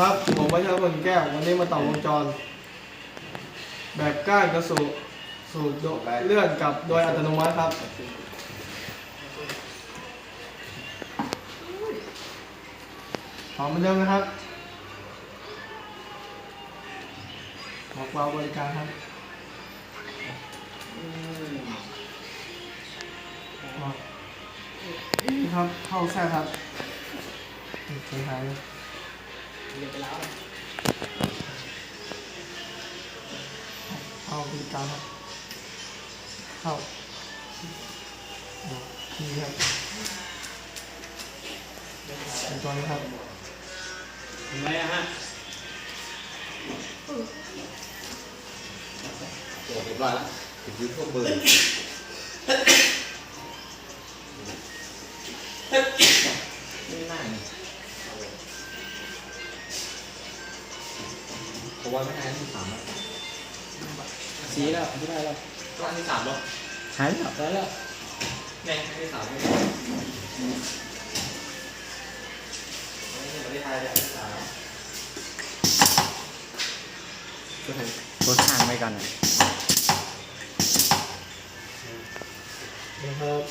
ครับ ผมวัชรพลแก้ว วันนี้มาต่อวงจร แบบก้านกระสูสูตรโดเลื่อนกับโดยอัตโนมัติครับ พร้อมมือนเดิมนะครับบอกวาวบริการครับครับ เข้าแท้ครับใช้ท้าย เลยเรียนไปแล้วเข้าบริการครับเข้าอ่านี่ครับเป็นตัวนี้ครับเห็นไหมอะฮะโอ้เรียบร้อยแล้วติดยูทูบเบอร์ ผมว่าไม่น่าที่สามแล้วสีแล้วไม่ได้แล้วก็อันที่สามแล้วหายแล้วได้แล้วแน่อันที่สามไม่ได้ไม่ได้ทายเลยอันที่สามตัวทางไว้ก่อนนะนะครับ